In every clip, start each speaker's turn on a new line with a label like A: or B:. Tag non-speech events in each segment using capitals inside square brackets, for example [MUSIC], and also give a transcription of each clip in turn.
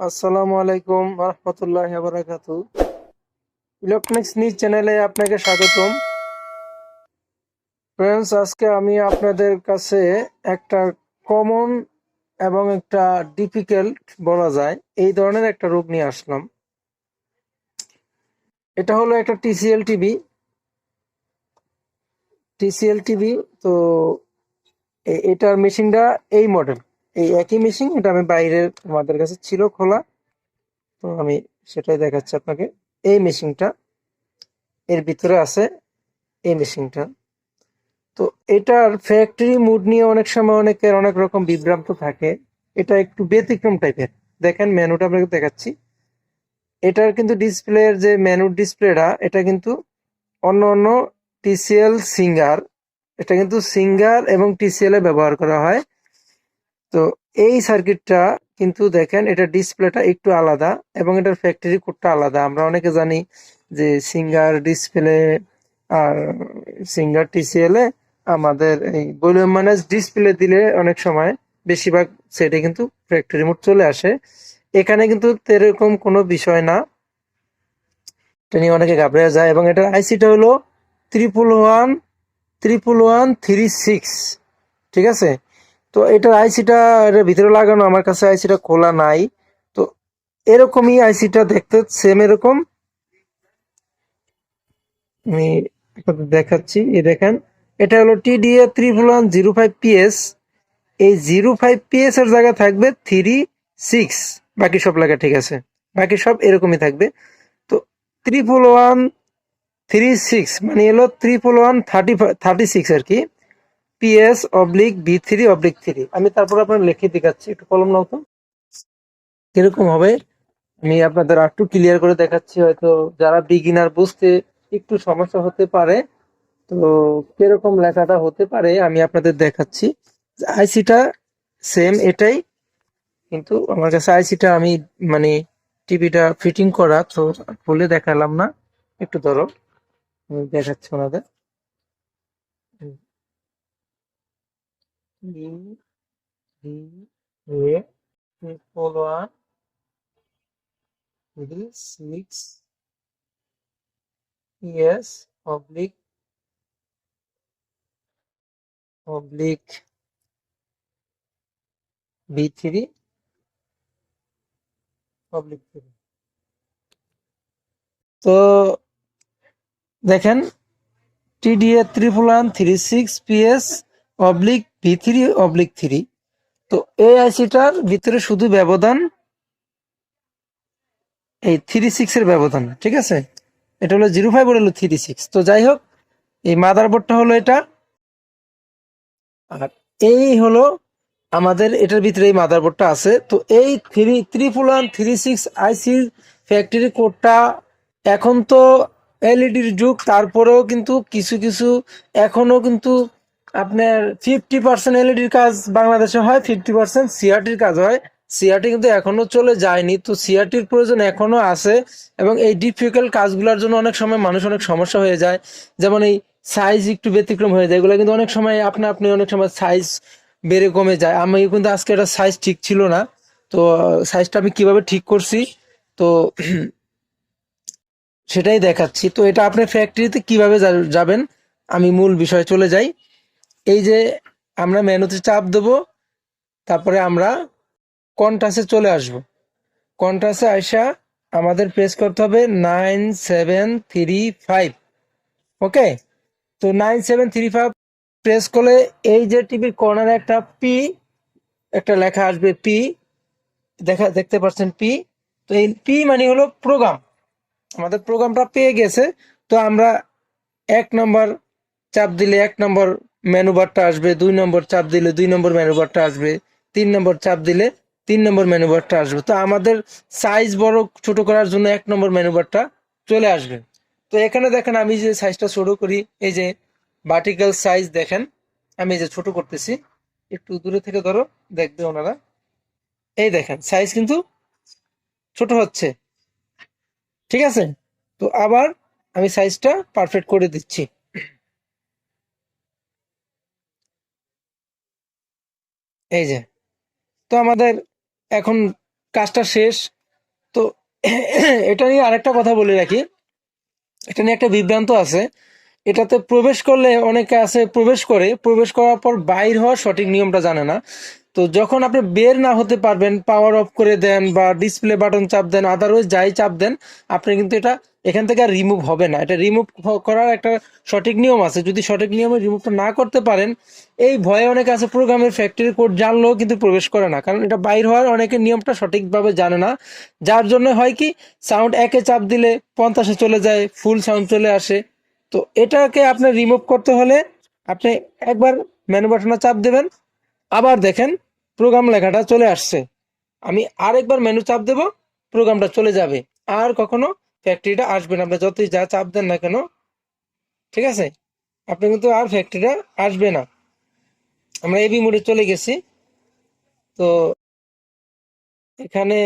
A: আসসালামু আলাইকুম রহমতুল্লাহ বারাকাতু ইলেকট্রনিক্স নিউজ চ্যানেলে আপনাকে স্বাগতম। ফ্রেন্ডস আজকে আমি আপনাদের কাছে একটা কমন এবং একটা ডিফিকাল্ট বলা যায়। এই ধরনের একটা রোগ নিয়ে আসলাম। এটা হলো একটা টিসিএল টিভি টিসিএল টিভি তো এটার মেশিনটা এই মডেল এই একই মেশিন এটা আমি বাইরে আমাদের কাছে ছিল খোলা। তো আমি সেটাই দেখাচ্ছি আপনাকে। এই মেশিনটা এর ভিতরে আছে এই মেশিনটা তো এটার ফ্যাক্টরি মুড নিয়ে অনেক সময় অনেকের অনেক রকম বিভ্রান্ত থাকে। এটা একটু ব্যতিক্রম টাইপের দেখেন মেনুটা আপনাকে দেখাচ্ছি। এটার কিন্তু ডিসপ্লের যে মেনুর ডিসপ্লেটা এটা কিন্তু অন্য অন্য টিসিএল সিঙ্গার এটা কিন্তু সিঙ্গার এবং টিসিএল এ ব্যবহার করা হয়। তো এই সার্কিটটা কিন্তু দেখেন, এটা ডিসপ্লেটা একটু আলাদা এবং এটার ফ্যাক্টরি কোডটা আলাদা। আমরা অনেকে জানি যে সিঙ্গার ডিসপ্লে আর সিঙ্গার টিসিএল এ আমাদের এই ভলিউম ম্যানেজ ডিসপ্লে দিলে অনেক সময় বেশিরভাগ সেটে কিন্তু ফ্যাক্টরি মোড চলে আসে। এখানে কিন্তু এরকম কোনো বিষয় না। এটা নিয়ে অনেকে ঘাবড়ে যায় এবং এটার আইসিটা হলো triple one triple one three six ঠিক আছে? তো এটার আইসিটা এর ভিতরে লাগানো, আমার কাছে আইসিটা খোলা নাই। তো এরকমই আইসিটা দেখতে সেম এরকম। আমি দেখাচ্ছি, এই দেখেন। এটা হলো TDA triple one zero five PS এই জিরো ফাইভ পিএস এর জায়গায় থাকবে থ্রি সিক্স বাকি সব লেখা ঠিক আছে। বাকি সব এরকমই থাকবে। তো ত্রিপুল ওয়ান থ্রি সিক্স মানে হলো triple one thirty thirty six আর কি। PS oblique B three oblique three আমি তারপর আপনার লিখে দেখাচ্ছি, একটু কলম নাও তো। কীরকম হবে? আমি আপনাদের আর একটু ক্লিয়ার করে দেখাচ্ছি, হয়তো যারা বিগিনার বুঝতে একটু সমস্যা হতে পারে। তো কীরকম লেখাটা হতে পারে, আমি আপনাদের দেখাচ্ছি। আইসিটা সেম এটাই, কিন্তু আমার কাছে আইসিটা আমি মানে টিভিটা ফিটিং করা, তো খুলে দেখালাম না। একটু ধরো দেখাচ্ছি ওনাদের। E A triple one three six ES oblique oblique B three oblique three তো দেখেন TDA triple one three six PS oblique V three oblique three তো এই আইসিটার ভিতরে শুধু ব্যবধান এই থ্রি সিক্স এর ব্যবধান, ঠিক আছে? এটা হলো জিরো ফাইভ হলো থ্রি সিক্স তো যাই হোক, এই মাদারবোর্ডটা হলো এটা। আর এই হলো আমাদের এটার ভিতরে এই মাদারবোর্ডটা আছে। তো এই three triple one three six আইসির ফ্যাক্টরি কোডটা এখন তো এলইডির যুগ, তারপরেও কিন্তু কিছু কিছু এখনও কিন্তু আপনার ফিফটি পার্সেন্ট এলইডির কাজ বাংলাদেশে হয় ফিফটি পার্সেন্ট সিআরটির কাজ হয়। সিআরটি কিন্তু এখনও চলে যায়নি, তো সিআরটির প্রয়োজন এখনও আছে এবং এই ডিফিকাল্ট কাজগুলোর জন্য অনেক সময় মানুষ অনেক সমস্যা হয়ে যায়। যেমন এই সাইজ একটু ব্যতিক্রম হয়ে যায়, এগুলো কিন্তু অনেক সময় আপনি আপনি অনেক সময় সাইজ বেড়ে কমে যায়। আমি কিন্তু আজকে এটা সাইজ ঠিক ছিল না, তো সাইজটা আমি কীভাবে ঠিক করছি, তো সেটাই দেখাচ্ছি। তো এটা আপনি ফ্যাক্টরিতে কীভাবে যাবেন, আমি মূল বিষয়ে চলে যাই। এই যে আমরা মেনুতে চাপ দেব, তারপরে আমরা কন্টাসে চলে আসব। কন্টাসে আইসা আমাদের প্রেস করতে হবে nine seven three five okay তো nine seven three five press করলে এই যে টিভির কর্নারে একটা পি একটা লেখা আসবে পি দেখা, দেখতে পাচ্ছেন পি তো এই পি মানে হলো প্রোগ্রাম আমাদের প্রোগ্রামটা পেয়ে গেছে, তো আমরা এক নম্বর চাপ দিলে এক নম্বর বারটা আসবে, দুই নম্বর চাপ দিলে দুই নম্বর বারটা আসবে, তিন নম্বর চাপ দিলে তিন নম্বর বারটা আসবে। তো আমাদের সাইজ বড় ছোট করার জন্য এক নম্বর বারটা চলে আসবে। তো এখানে দেখেন আমি যে সাইজটা ছোট করি, এই যে ভার্টিক্যাল সাইজ দেখেন, আমি এই যে ছোট করতেছি, একটু দূরে থেকে ধরো, দেখবে ওনারা। এই দেখেন সাইজ কিন্তু ছোট হচ্ছে। ঠিক আছে? তো আবার আমি সাইজটা পারফেক্ট করে দিচ্ছি। এই যে, তো আমাদের এখন কাজটা শেষ। তো [COUGHS] এটা নিয়ে আরেকটা কথা বলে রাখি। এটা নিয়ে একটা বিভ্রান্ত আছে। এটাতে প্রবেশ করলে অনেকে আছে প্রবেশ করে। প্রবেশ করার পর বাইর হওয়ার সঠিক নিয়মটা জানে না। তো যখন আপনি বের না হতে পারবেন পাওয়ার অফ করে দেন বা ডিসপ্লে বাটন চাপ দেন আদারওয়াইজ যাই চাপ দেন, আপনি কিন্তু এটা এখান থেকে আর রিমুভ হবে না। এটা রিমুভ করার একটা সঠিক নিয়ম আছে। যদি সঠিক নিয়মে রিমুভটা না করতে পারেন, এই ভয়ে অনেকে আছে প্রোগ্রামের ফ্যাক্টরি কোড জানলেও কিন্তু প্রবেশ করে না। কারণ এটা বাইর হওয়ার অনেকে নিয়মটা সঠিকভাবে জানে না। যার জন্য হয় কি সাউন্ড একে চাপ দিলে পঞ্চাশে চলে যায় ফুল সাউন্ড চলে আসে। তো এটাকে আপনার রিমুভ করতে হলে আপনি একবার মেনু বাটনে চাপ দেবেন। আবার দেখেন প্রোগ্রাম লেখাটা চলে আসছে। আমি আরেকবার মেনু চাপ দেব প্রোগ্রামটা চলে যাবে। আর কখনো ফ্যাক্টরিটা আসবে না আপনি যতই যা চাপ দেন না কেন, ঠিক আছে? আপনি কিন্তু আর ফ্যাক্টরিটা আসবে না। আমরা এবি মোডে চলে গেছি। তো এখানে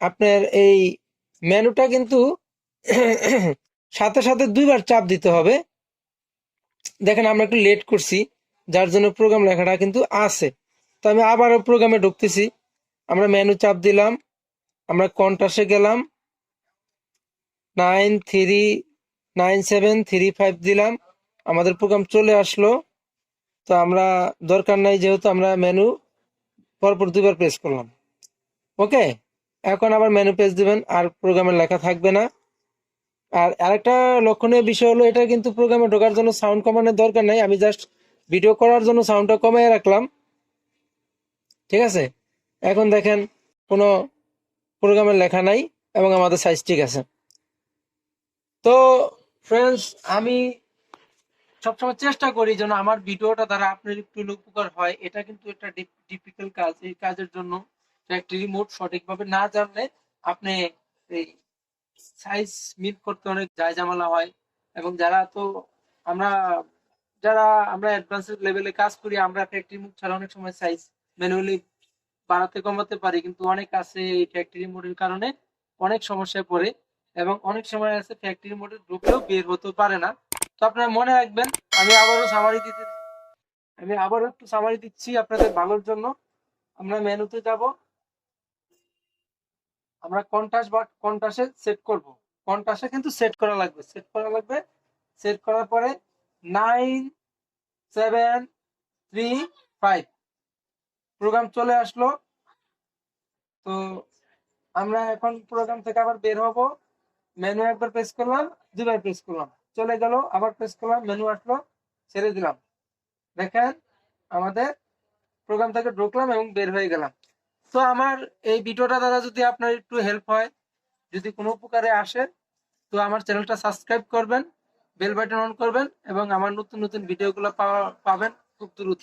A: আপনার এই মেনুটা কিন্তু সাথে সাথে দুইবার চাপ দিতে হবে। দেখেন আমরা একটু লেট করছি, যার জন্য প্রোগ্রাম লেখাটা কিন্তু আছে। তো আমি আবারও প্রোগ্রামে ঢুকতেছি। আমরা মেনু চাপ দিলাম, আমরা কন্টাসে গেলাম nine three nine seven three five দিলাম, আমাদের প্রোগ্রাম চলে আসলো। তো আমরা, দরকার নাই যেহেতু আমরা মেনু পরপর দুবার প্রেস করলাম। ওকে এখন আবার মেনু পেজ দিবেন, আর প্রোগ্রামের লেখা থাকবে না। আর আরেকটা লক্ষণীয় বিষয় হলো, এটা কিন্তু প্রোগ্রামে ঢোকার জন্য সাউন্ড কমানোর দরকার নাই। আমি জাস্ট ভিডিও করার জন্য সাউন্ডটা কমিয়ে রাখলাম। ঠিক আছে? এখন দেখেন, কোনো প্রোগ্রামের লেখা নাই এবং আমাদের সাইজ ঠিক আছে। তো ফ্রেন্ডস আমি সবসময় চেষ্টা করি যেন আমার ভিডিওটা দ্বারা আপনার একটু উপকার হয়। এটা কিন্তু একটা ডিফিকাল্ট কাজ। এই কাজের জন্য একটি রিমোট সঠিকভাবে না জানলে আপনি এই সাইজ মিট করতে অনেক যায় ঝামেলা হয়। এবং যারা তো আমরা, যারা আমরা অ্যাডভান্স লেভেলে কাজ করি, আমরা ফ্যাক্টরি মুখ ছাড়া অনেক সময় সাইজ ম্যানুয়ালি বাড়াতে কমাতে পারি, কিন্তু অনেক আছে এই ফ্যাক্টরি মোডের কারণে অনেক সমস্যায় পড়ে এবং অনেক সময় আছে ফ্যাক্টরি মোডে ঢুকলেও বের হতে পারে না। তো আপনারা মনে রাখবেন, আমি আবারও সামারি দিতে, আমি আবারও একটু সামারি দিচ্ছি আপনাদের ভালোর জন্য। আমরা মেনুতে যাব। আমরা কন্টাস বা কন্টাসে সেট করব। কন্টাসে কিন্তু সেট করা লাগবে। সেট করা লাগবে। সেট করার পরে nine seven three five program চলে আসলো। তো আমরা এখন প্রোগ্রাম থেকে আবার বের হব। মেনু একবার প্রেস করলাম, দুবার প্রেস করলাম। চলে গেল, আবার প্রেস করলাম মেনু আসলো, ছেড়ে দিলাম। দেখেন আমাদের প্রোগ্রাম থেকে ঢুকলাম এবং বের হয়ে গেলাম। তো আমার এই ভিডিওটা দ্বারা যদি আপনার একটু হেল্প হয়, যদি কোনো উপকারে আসে, তো আমার চ্যানেলটা সাবস্ক্রাইব করবেন বেল বাটন অন করবেন এবং আমার নতুন নতুন ভিডিওগুলো পাবেন খুব দ্রুত।